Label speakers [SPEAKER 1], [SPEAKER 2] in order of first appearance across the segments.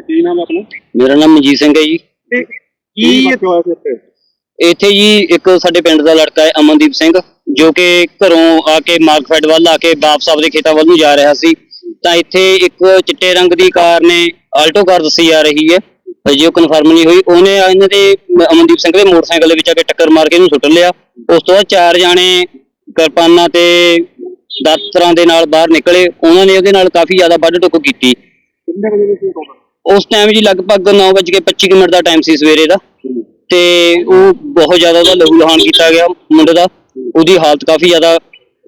[SPEAKER 1] ਕੀ ਨਾਮ ਆਪਣਾ?
[SPEAKER 2] ਮੇਰਾ ਨਾਮ ਮਨਜੀਤ ਸਿੰਘ ਹੈ ਜੀ।
[SPEAKER 1] ਤੇ ਕੀ ਹੋਇਆ ਸੀ ਇੱਥੇ?
[SPEAKER 2] ਇੱਥੇ ਜੀ ਇੱਕ ਸਾਡੇ ਪਿੰਡ ਦਾ ਲੜਕਾ ਹੈ ਅਮਨਦੀਪ ਸਿੰਘ ਜੋ ਕਿ ਘਰੋਂ ਆ ਕੇ ਮਾਰਕਫੈਡ ਵੱਲ ਆ ਕੇ ਵਾਪਸ ਆਪਦੇ ਖੇਤਾਂ ਵੱਲ ਨੂੰ ਜਾ ਰਿਹਾ ਸੀ। ਤਾਂ ਇੱਥੇ ਇੱਕ ਚਿੱਟੇ ਰੰਗ ਦੀ ਕਾਰ ਨੇ ਆਲਟੋ ਕਾਰ ਦੱਸੀ ਜਾ ਰਹੀ ਹੈ ਅਜੇ ਉਹ ਕਨਫਰਮ ਨਹੀਂ ਹੋਈ। ਉਹਨੇ ਇਹਨਾਂ ਦੇ ਅਮਨਦੀਪ ਸਿੰਘ ਦੇ ਮੋਟਰਸਾਈਕਲ ਦੇ ਵਿੱਚ ਆ ਕੇ ਟੱਕਰ ਮਾਰ ਕੇ ਇਹਨੂੰ ਸੁੱਟ ਲਿਆ। ਉਸ ਤੋਂ ਬਾਅਦ ਚਾਰ ਜਾਣੇ ਕਿਰਪਾਨਾਂ ਤੇ ਦਾਤਰਾਂ ਦੇ ਨਾਲ ਬਾਹਰ ਨਿਕਲੇ। ਉਹਨਾਂ ਨੇ ਉਹਦੇ ਨਾਲ ਕਾਫੀ ਜ਼ਿਆਦਾ ਵੱਢ ਟੁੱਕ ਕੀਤੀ।
[SPEAKER 1] ਕਿੰਨੇ ਵਜੇ ਸੀ ਕੋਲ
[SPEAKER 2] ਉਸ ਟਾਈਮ ਜੀ ਲਗਭਗ 9:25 ਮਿੰਟ ਦਾ ਟਾਈਮ ਸੀ ਸਵੇਰੇ ਦਾ। ਤੇ ਉਹ ਬਹੁਤ ਜ਼ਿਆਦਾ ਉਹਦਾ ਲਹੂ ਲਹਾਨ ਕੀਤਾ ਗਿਆ ਮੁੰਡੇ ਦਾ। ਉਹਦੀ ਹਾਲਤ ਕਾਫੀ ਜ਼ਿਆਦਾ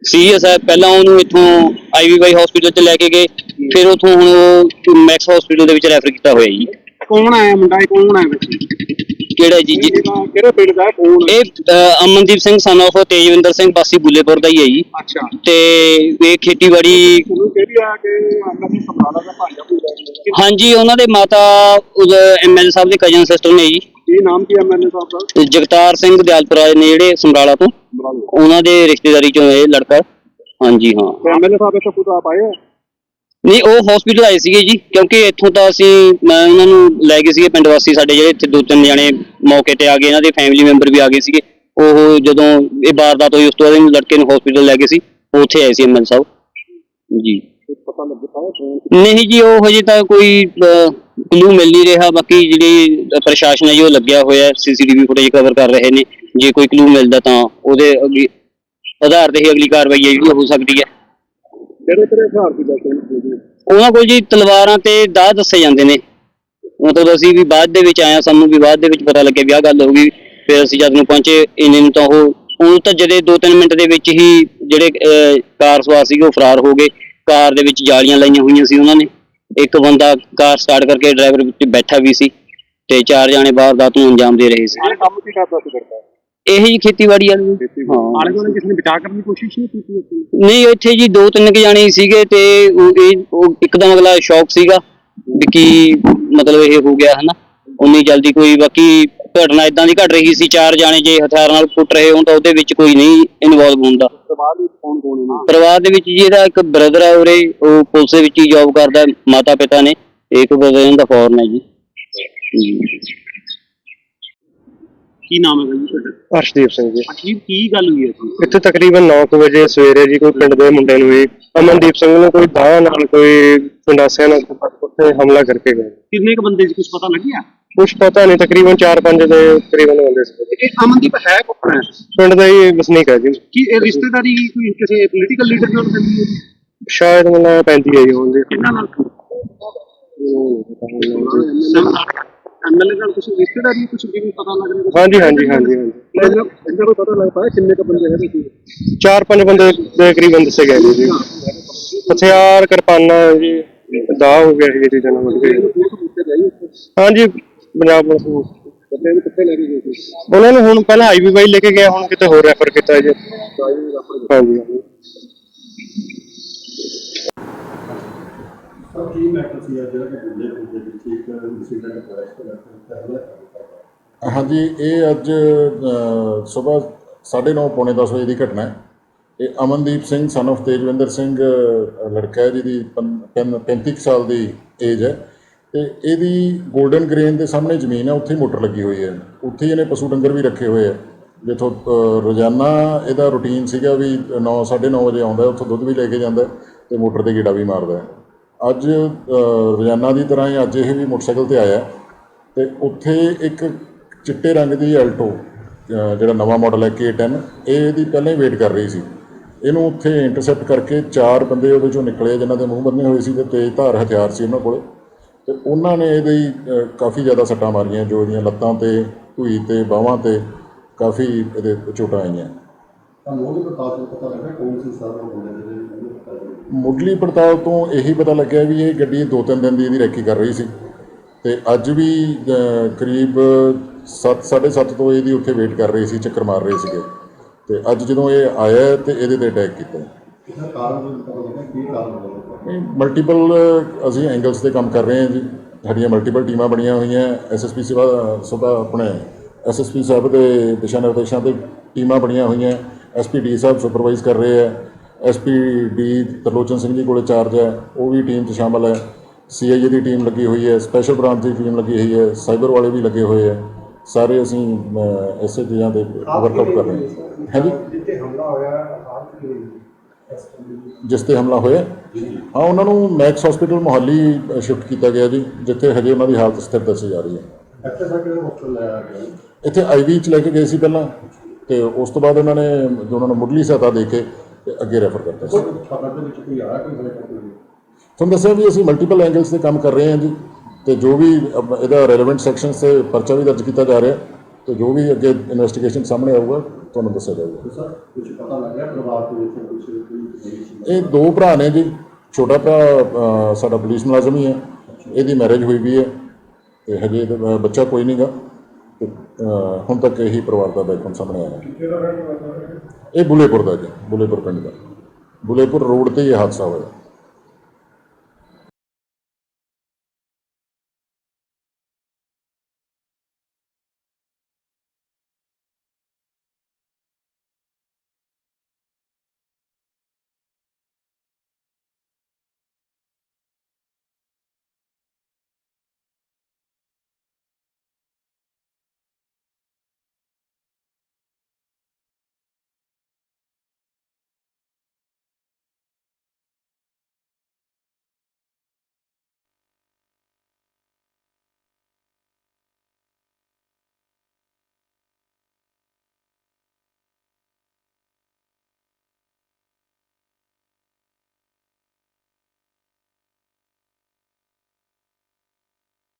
[SPEAKER 2] ਸੀਰੀਅਸ ਹੈ। ਪਹਿਲਾਂ ਉਹਨੂੰ ਇੱਥੋਂ ਆਈਵੀਵਾਈ ਹਸਪੀਟਲ ਚ ਲੈ ਕੇ ਗਏ। ਫਿਰ ਉੱਥੋਂ ਹੁਣ ਉਹ ਮੈਕਸ ਹਸਪੀਟਲ ਦੇ ਵਿੱਚ ਰੈਫਰ ਕੀਤਾ ਹੋਇਆ ਜੀ।
[SPEAKER 1] ਕੌਣ ਆਇਆ ਮੁੰਡਾ? ਇਹ ਕੌਣ ਆਇਆ ਵਿੱਚ?
[SPEAKER 2] ਕਿਹੜਾ ਜੀ? ਜੀ
[SPEAKER 1] ਕਿਹੜੇ ਪਿੰਡ ਦਾ ਹੈ? ਕੌਣ ਹੈ?
[SPEAKER 2] ਇਹ ਅ, ਅਮਨਦੀਪ ਸਿੰਘ ਸਨ of ਤੇਜਵਿੰਦਰ ਸਿੰਘ ਬਾਸੀ ਬੁੱਲੇਪੁਰ ਦਾ ਹੀ ਹੈ ਜੀ।
[SPEAKER 1] ਅੱਛਾ।
[SPEAKER 2] ਤੇ ਇਹ ਖੇਤੀਬਾੜੀ
[SPEAKER 1] ਉਹਨੂੰ ਕਿਹੜੀ ਆ ਕਿ ਆਪਣਾ ਦੀ ਸਮਰਾਲਾ ਦਾ ਭਾਂਜਾ ਪੂਰਾ
[SPEAKER 2] ਹਾਂਜੀ ਉਹਨਾਂ ਦੇ ਮਾਤਾ ਐਮਐਲ ਸਾਹਿਬ ਦੇ ਕਜ਼ਨ ਸਿਸਟਰ ਨੇ ਜੀ।
[SPEAKER 1] ਕੀ ਨਾਮ ਕੀ ਐਮਐਲਏ ਸਾਹਿਬ ਦਾ?
[SPEAKER 2] ਜਗਤਾਰ ਸਿੰਘ ਦਿਆਲਪੁਰਾ ਨੇ ਜਿਹੜੇ ਸਮਰਾਲਾ ਤੋਂ। ਉਹਨਾਂ ਦੇ ਰਿਸ਼ਤੇਦਾਰੀ ਚੋਂ ਇਹ ਲੜਕਾ। ਹਾਂਜੀ ਹਾਂ।
[SPEAKER 1] ਐਮਐਲਏ ਸਾਹਿਬ ਇੱਥੇ ਖੁਦ ਆਪ ਆਏ ਆ?
[SPEAKER 2] ਨਹੀਂ ਉਹ ਹਸਪੀਟਲ ਆਏ ਸੀਗੇ ਜੀ ਕਿਉਂਕਿ ਇੱਥੋਂ ਤਾਂ ਅਸੀਂ ਮੈਂ ਉਹਨਾਂ ਨੂੰ ਲੈ ਗਏ ਸੀਗੇ ਪਿੰਡ ਵਾਸੀ ਸਾਡੇ ਜਿਹੜੇ ਇੱਥੇ ਦੋ ਤਿੰਨ ਜਣੇ ਮੌਕੇ ਤੇ ਆ ਗਏ ਇਹਨਾਂ ਦੇ ਫੈਮਿਲੀ ਮੈਂਬਰ ਵੀ ਆ ਗਏ ਸੀਗੇ। ਉਹ ਜਦੋਂ ਇਹ ਵਾਰਦਾਤ ਹੋਈ ਉਸ ਤੋਂ ਬਾਅਦ ਇਹਨੂੰ ਲੜਕੇ ਨੂੰ ਹਸਪੀਟਲ ਲੈ ਗਏ ਸੀ ਉੱਥੇ ਆਏ ਸੀ ਐਮਐਲ ਸਾਹਿਬ। ਜੀ।
[SPEAKER 1] ਪਤਾ ਲੱਗ ਪਾਇਆ ਕੌਣ
[SPEAKER 2] ਨਹੀਂ ਜੀ ਉਹ ਹਜੇ ਤਾਂ ਕੋਈ ਕਲੂ ਮਿਲ ਨਹੀਂ ਰਿਹਾ। ਬਾਕੀ ਜਿਹੜੀ ਪ੍ਰਸ਼ਾਸਨ ਹੈ ਜੀ ਉਹ ਲੱਗਿਆ ਹੋਇਆ ਸੀਸੀਟੀਵੀ ਫੁਟੇਜ ਕਵਰ ਕਰ ਰਹੇ ਨੇ। ਜੇ ਕੋਈ ਕਲੂ ਮਿਲਦਾ ਤਾਂ ਉਹਦੇ ਅੱਗੇ ਆਧਾਰ ਤੇ ਹੀ ਅਗਲੀ ਕਾਰਵਾਈ ਹੈ ਜਿਹੜੀ ਹੋ ਸਕਦੀ ਹੈ।
[SPEAKER 1] ਕਿਹੜੇ ਕਿਹੜੇ ਹਥਿਆਰ ਦੀ ਦੱਸਣ
[SPEAKER 2] ਉਹਨਾਂ ਕੋਲ ਜੀ ਤਲਵਾਰਾਂ ਤੇ ਦਾਅ ਦੱਸੇ ਜਾਂਦੇ ਨੇ। ਮਤਲਬ ਅਸੀਂ ਵੀ ਬਾਅਦ ਦੇ ਵਿੱਚ ਆਇਆ ਸਾਨੂੰ ਵੀ ਬਾਅਦ ਦੇ ਵਿੱਚ ਪਤਾ ਲੱਗਿਆ ਵੀ ਆਹ ਗੱਲ ਹੋ ਗਈ। ਫਿਰ ਅਸੀਂ ਜਦ ਨੂੰ ਪਹੁੰਚੇ ਇੰਨੇ ਨੂੰ ਤਾਂ ਉਹ ਉਹ ਤਾਂ ਜਦੇ 2-3 ਮਿੰਟ ਦੇ ਵਿੱਚ ਹੀ ਜਿਹੜੇ ਕਾਰ ਸਵਾਰ ਸੀਗੇ ਉਹ ਫਰਾਰ ਹੋ ਗਏ। ਕਾਰ ਦੇ ਵਿੱਚ ਜਾਲੀਆਂ ਲਾਈਆਂ ਹੋਈਆਂ ਸੀ ਉਹਨਾਂ ਨੇ। ਇੱਕ ਬੰਦਾ ਕਾਰ ਸਟਾਰਟ ਕਰਕੇ ਡਰਾਈਵਰ ਵਿੱਚ ਬੈਠਾ ਵੀ ਸੀ ਤੇ ਚਾਰ ਜਾਣੇ ਵਾਰਦਾਤ ਨੂੰ ਅੰਜਾਮ ਦੇ ਰਹੇ ਸੀ।
[SPEAKER 1] ਇਹ ਕੰਮ ਕੀ ਕਰਦਾ ਸੀ ਕਰਦਾ
[SPEAKER 2] ਇਹ ਜੀ ਖੇਤੀਬਾੜੀ ਵਾਲੀ। ਹਾਂ।
[SPEAKER 1] ਆਲੇ ਦੁਆਲੇ ਕਿਸੇ ਨੇ ਬਚਾ ਕਰਨ ਦੀ ਕੋਸ਼ਿਸ਼ ਨਹੀਂ ਕੀਤੀ ਉੱਥੇ?
[SPEAKER 2] ਨਹੀਂ ਇੱਥੇ ਜੀ ਦੋ ਤਿੰਨ ਕੁ ਜਾਣੇ ਹੀ ਸੀਗੇ ਤੇ ਉਹ ਇਹ ਉਹ ਇੱਕਦਮ ਅਗਲਾ ਸ਼ੌਕ ਸੀਗਾ ਵੀ ਕੀ ਮਤਲਬ ਇਹ ਹੋ ਗਿਆ ਹਨਾ। ਉਨੀ ਜਲਦੀ ਕੋਈ ਬਾਕੀ ਘਟਨਾ ਇਦਾਂ ਦੀ ਘਟ ਰਹੀ ਸੀ ਚਾਰ ਜਾਣੇ ਜੇ ਹਥਿਆਰ ਨਾਲ ਕੁੱਟ ਰਹੇ ਹੋਣ ਤਾਂ ਉਹਦੇ ਵਿੱਚ ਕੋਈ ਨਹੀਂ ਇਨਵੋਲਵ ਹੁੰਦਾ। ਪਰਿਵਾਰ ਦੇ ਵਿੱਚ ਜੀ ਇਹਦਾ ਇੱਕ ਬ੍ਰਦਰ ਹੈ ਉਰੇ ਉਹ ਪੁਲਿਸ ਦੇ ਵਿੱਚ ਹੀ ਜੌਬ ਕਰਦਾ ਮਾਤਾ ਪਿਤਾ ਨੇ ਇੱਕ ਬ੍ਰਦਰ ਇਹਦਾ ਫੋਰਨ ਹੈ ਜੀ।
[SPEAKER 1] ਕੀ ਨਾਮ ਹੈ ਬਾਈ ਤੁਹਾਡਾ?
[SPEAKER 3] ਅਰਸ਼ਦੀਪ ਸਿੰਘ ਜੀ।
[SPEAKER 1] ਅਖੀਰ ਕੀ ਗੱਲ ਹੋਈ ਹੈ ਜੀ?
[SPEAKER 3] ਇੱਥੇ ਤਕਰੀਬਨ 9 ਵਜੇ ਸਵੇਰੇ ਜੀ ਕੋਈ ਪਿੰਡ ਦੇ ਮੁੰਡੇ ਨੂੰ ਵੀ ਅਮਨਦੀਪ ਸਿੰਘ ਨੂੰ ਕੋਈ ਦਾਹ ਨਾਲ ਕੋਈ ਪੰਡਾਸਿਆਂ ਨਾਲ ਉੱਥੇ ਹਮਲਾ ਕਰਕੇ ਗਏ।
[SPEAKER 1] ਕਿੰਨੇ ਕ ਬੰਦੇ ਸੀ ਕੁਝ ਪਤਾ ਲੱਗਿਆ?
[SPEAKER 3] ਕੁਛ ਪਤਾ ਨਹੀਂ ਤਕਰੀਬਨ 4-5 ਦੇ ਤਕਰੀਬਨ ਬੰਦੇ ਸੀ।
[SPEAKER 1] ਇਹ ਅਮਨਦੀਪ ਹੈ ਕੌਣ ਹੈ?
[SPEAKER 3] ਪਿੰਡ ਦਾ ਹੀ ਵਸਨੀਕ ਹੈ ਜੀ।
[SPEAKER 1] ਕੀ ਇਹ ਰਿਸ਼ਤੇਦਾਰੀ ਕੋਈ ਕਿਸੇ ਪੋਲੀਟੀਕਲ ਲੀਡਰ ਨਾਲ ਪੈਂਦੀ ਹੈ?
[SPEAKER 3] ਸ਼ਾਇਦ ਮੈਨੂੰ ਪੈਂਦੀ ਹੈ ਜੀ ਹੁਣ ਦੀ
[SPEAKER 1] ਕਿੰਨਾ ਨਾਲ? ਐਮਐਲਏ ਨਾਲ ਕੁਝ ਰਿਸ਼ਤੇਦਾਰੀ ਕੁਝ ਵੀ ਪਤਾ ਲੱਗ ਰਿਹਾ?
[SPEAKER 3] ਹਾਂਜੀ ਹਾਂਜੀ ਹਾਂਜੀ ਹਾਂਜੀ।
[SPEAKER 1] ਇਹਨਾਂ ਇਹਨਾਂ ਨੂੰ ਪਤਾ ਲੱਗ ਪਾਇਆ ਕਿੰਨੇ ਕ ਬੰਦੇ ਹੈਗੇ ਸੀ?
[SPEAKER 3] ਚਾਰ ਪੰਜ ਬੰਦੇ ਦੇ ਕਰੀਬਨ ਦੱਸੇ ਗਏ ਜੀ। ਹਥਿਆਰ ਕਿਰਪਾਨਾਂ ਜੀ ਦਾਹ ਹੋ ਗਿਆ ਜੀ ਚੀਜ਼ਾਂ ਨਾਲ ਹਾਂਜੀ ਪੰਜਾਬ ਪੁਲਿਸ ਨੂੰ
[SPEAKER 1] ਬੰਦੇ ਨੂੰ ਕਿੱਥੇ ਲੈ ਕੇ ਗਏ ਸੀ?
[SPEAKER 3] ਉਹਨਾਂ ਨੂੰ ਹੁਣ ਪਹਿਲਾਂ ਆਈਵੀਵਾਈ ਲੈ ਕੇ ਗਏ ਹੁਣ ਕਿਤੇ ਹੋਰ ਰੈਫਰ ਕੀਤਾ ਜੀ। ਹਾਂਜੀ। ਹਾਂਜੀ
[SPEAKER 4] ਕੀ ਮੈਟਰ ਸੀ ਅੱਜ ਜਿਹੜਾ ਕਿ ਬੁੱਲੇ ਦੇ ਵਿੱਚ ਇੱਕ ਇਨਸੀਡੈਂਟ ਹੋਇਆ ਇਸ ਤਰ੍ਹਾਂ
[SPEAKER 5] ਹਾਂਜੀ ਇਹ ਅੱਜ ਸਵੇਰ 9:30 ਪੌਣੇ 10 ਵਜੇ ਦੀ ਘਟਨਾ ਹੈ। ਇਹ ਅਮਨਦੀਪ ਸਿੰਘ son of ਤੇਜਵਿੰਦਰ ਸਿੰਘ ਲੜਕਾ ਹੈ ਜਿਹਦੀ ਪੰ- ਪੈਂ- 35 ਕੁ ਸਾਲ ਦੀ ਏਜ ਹੈ। ਤੇ ਇਹਦੀ 골ਡਨ ਗ੍ਰੇਨ ਦੇ ਸਾਹਮਣੇ ਜ਼ਮੀਨ ਹੈ, ਉੱਥੇ ਹੀ ਮੋਟਰ ਲੱਗੀ ਹੋਈ ਹੈ। ਉੱਥੇ ਹੀ ਇਹਨੇ ਪਸ਼ੂ ਡੰਗਰ ਵੀ ਰੱਖੇ ਹੋਏ ਆ। ਜਿੱਥੋਂ ਰੋਜ਼ਾਨਾ ਇਹਦਾ ਰੁਟੀਨ ਸੀਗਾ ਵੀ 9 9:30 ਵਜੇ ਆਉਂਦਾ, ਉੱਥੋਂ ਦੁੱਧ ਵੀ ਲੈ ਕੇ ਜਾਂਦਾ ਤੇ ਮੋਟਰ ਤੇ ਗੇੜਾ ਵੀ ਮਾਰਦਾ ਅੱਜ ਰੋਜ਼ਾਨਾ ਦੀ ਤਰ੍ਹਾਂ ਹੀ ਅੱਜ ਇਹ ਵੀ ਮੋਟਰਸਾਈਕਲ ਤੇ ਆਇਆ ਤੇ ਉੱਥੇ ਇੱਕ ਚਿੱਟੇ ਰੰਗ ਦੀ ਐਲਟੋ ਜਿਹੜਾ ਨਵਾਂ ਮਾਡਲ ਹੈ K10 ਇਹ ਇਹਦੀ ਪਹਿਲਾਂ ਹੀ ਵੇਟ ਕਰ ਰਹੀ ਸੀ। ਇਹਨੂੰ ਉੱਥੇ ਇੰਟਰਸੈਪਟ ਕਰਕੇ ਚਾਰ ਬੰਦੇ ਉਹਦੇ ਚੋਂ ਨਿਕਲੇ, ਜਿਨ੍ਹਾਂ ਦੇ ਮੂੰਹ ਬੰਨੇ ਹੋਏ ਸੀ ਤੇ ਤੇਜ਼ ਧਾਰ ਹਥਿਆਰ ਸੀ ਉਹਨਾਂ ਕੋਲ। ਤੇ ਉਹਨਾਂ ਨੇ ਇਹਦੇ ਹੀ, ਅ, ਕਾਫੀ ਜ਼ਿਆਦਾ ਸੱਟਾਂ ਮਾਰੀਆਂ ਜੋ ਇਹਦੀਆਂ ਲੱਤਾਂ ਤੇ ਢੂਈ ਤੇ ਬਾਹਾਂ ਤੇ ਕਾਫੀ ਇਹਦੇ ਚੋਟਾਂ ਆਈਆਂ।
[SPEAKER 4] ਤੁਹਾਨੂੰ ਉਹਦੇ ਬਤਾ ਤੋਂ ਪਤਾ ਲੱਗਾ ਕੌਣ ਸੀ ਸਾਰਾ ਬੰਦੇ ਜਿਹੜੇ ਉਹਨੂੰ ਪਤਾ ਲੱਗਾ
[SPEAKER 5] ਮੁੱਢਲੀ ਪੜਤਾਲ ਤੋਂ ਇਹੀ ਪਤਾ ਲੱਗਿਆ ਵੀ ਇਹ ਗੱਡੀ ਦੋ ਤਿੰਨ ਦਿਨ ਦੀ ਇਹਦੀ ਰੈਕੀ ਕਰ ਰਹੀ ਸੀ। ਤੇ ਅੱਜ ਵੀ ਅ, ਕਰੀਬ 7 7:30 ਤੋਂ ਇਹਦੀ ਉੱਥੇ ਵੇਟ ਕਰ ਰਹੀ ਸੀ ਚੱਕਰ ਮਾਰ ਰਹੇ ਸੀਗੇ। ਤੇ ਅੱਜ ਜਦੋਂ ਇਹ ਆਇਆ ਤੇ ਇਹਦੇ ਤੇ ਅਟੈਕ ਕੀਤਾ।
[SPEAKER 4] ਇਹਦਾ ਕਾਰਨ ਵੀ ਪਤਾ ਲੱਗਾ ਕੀ ਕਾਰਨ ਹੋਇਆ
[SPEAKER 5] ਮਲਟੀਪਲ ਅਸੀਂ ਐਂਗਲਸ ਤੇ ਕੰਮ ਕਰ ਰਹੇ ਹਾਂ ਜੀ। ਸਾਡੀਆਂ ਮਲਟੀਪਲ ਟੀਮਾਂ ਬਣੀਆਂ ਹੋਈਆਂ। ਐਸਐਸਪੀ ਸੇਵਾ ਸਭਾ ਆਪਣੇ ਐਸਐਸਪੀ ਸਾਹਿਬ ਦੇ ਦਿਸ਼ਾ ਨਿਰਦੇਸ਼ਾਂ ਤੇ ਟੀਮਾਂ ਬਣੀਆਂ ਹੋਈਆਂ। ਐਸਪੀਡੀ ਸਾਹਿਬ ਸੁਪਰਵਾਈਜ਼ ਕਰ ਰਹੇ ਆ। ਐਸਪੀਡੀ ਤਰਲੋਚਨ ਸਿੰਘ ਜੀ ਕੋਲੇ ਚਾਰਜ ਹੈ ਉਹ ਵੀ ਟੀਮ 'ਚ ਸ਼ਾਮਲ ਹੈ ਸੀਆਈਏ ਦੀ ਟੀਮ ਲੱਗੀ ਹੋਈ ਹੈ ਸਪੈਸ਼ਲ ਬ੍ਰਾਂਚ ਦੀ ਟੀਮ ਲੱਗੀ ਹੋਈ ਹੈ ਸਾਈਬਰ ਵਾਲੇ ਵੀ ਲੱਗੇ ਹੋਏ ਹੈ ਸਾਰੇ ਅਸੀਂ ਇਸੇ ਚੀਜ਼ਾਂ ਦੇ ਵਰਕਆਊਟ ਕਰ ਰਹੇ ਹਾਂ।
[SPEAKER 4] ਜਿੱਥੇ ਹਮਲਾ ਹੋਇਆ ਹਾਲਤ ਕੀ ਹੋਈ
[SPEAKER 5] ਜਿਸ ਤੇ ਹਮਲਾ ਹੋਇਆ। ਹਾਂ ਉਹਨਾਂ ਨੂੰ ਮੈਕਸ ਹਸਪੀਟਲ ਮੁਹਾਲੀ ਸ਼ਿਫਟ ਕੀਤਾ ਗਿਆ ਜੀ ਜਿੱਥੇ ਹਜੇ ਉਹਨਾਂ ਦੀ ਹਾਲਤ ਸਥਿਰ ਦੱਸੀ ਜਾ ਰਹੀ ਹੈ।
[SPEAKER 4] ਇੱਥੇ ਤੱਕ ਹਸਪਤਾਲ ਲਾਇਆ ਗਿਆ
[SPEAKER 5] ਇੱਥੇ ਆਈਵੀ ਚ ਲੈ ਕੇ ਗਏ ਸੀ ਪਹਿਲਾਂ ਤੇ ਉਸ ਤੋਂ ਬਾਅਦ ਇਹਨਾਂ ਨੇ ਜੋ ਉਹਨਾਂ ਨੂੰ ਮੁੱਢਲੀ ਸਹਾਇਤਾ ਦੇ ਕੇ ਤੇ ਅੱਗੇ ਰੈਫਰ ਕਰਤਾ ਸੀ।
[SPEAKER 4] ਖਬਰ ਦੇ ਵਿੱਚ ਕੋਈ ਆਇਆ ਕੋਈ ਹੋਇਆ ਕੋਈ?
[SPEAKER 5] ਤੁਹਾਨੂੰ ਦੱਸਿਆ ਵੀ ਅਸੀਂ ਮਲਟੀਪਲ ਐਂਗਲਸ ਤੇ ਕੰਮ ਕਰ ਰਹੇ ਹਾਂ ਜੀ ਤੇ ਜੋ ਵੀ ਇਹਦਾ ਰੈਲੇਵੈਂਟ ਸੈਕਸ਼ਨਸ ਤੇ ਪਰਚਾ ਵੀ ਦਰਜ ਕੀਤਾ ਜਾ ਰਿਹਾ। ਤੇ ਜੋ ਵੀ ਅੱਗੇ ਇਨਵੈਸਟੀਗੇਸ਼ਨ ਸਾਹਮਣੇ ਆਊਗਾ ਤੁਹਾਨੂੰ ਦੱਸਿਆ ਜਾਊਗਾ।
[SPEAKER 4] ਸਰ ਕੁਝ ਪਤਾ ਲੱਗਿਆ ਪਰਿਵਾਰ ਦੇ ਵਿੱਚ ਕੁਝ ਕੋਈ
[SPEAKER 5] ਇਹ ਦੋ ਭਰਾ ਨੇ ਜੀ ਛੋਟਾ ਭਰਾ ਸਾਡਾ ਪੁਲਿਸ ਮੁਲਾਜ਼ਮ ਹੀ ਹੈ। ਇਹਦੀ ਮੈਰਿਜ ਹੋਈ ਵੀ ਹੈ ਤੇ ਹਜੇ ਬੱਚਾ ਕੋਈ ਨਹੀਂਗਾ ਤੇ ਹੁਣ ਤੱਕ ਇਹੀ ਪਰਿਵਾਰ ਦਾ ਬੈਕਗ੍ਰਾਉਂਡ ਸਾਹਮਣੇ ਆਇਆ। ਇਹ ਬੁਲੇਪੁਰ ਦਾ ਜੀ ਬੁਲੇਪੁਰ ਪਿੰਡ ਦਾ। ਬੁਲੇਪੁਰ ਰੋਡ ਤੇ ਇਹ ਹਾਦਸਾ ਹੋਇਆ।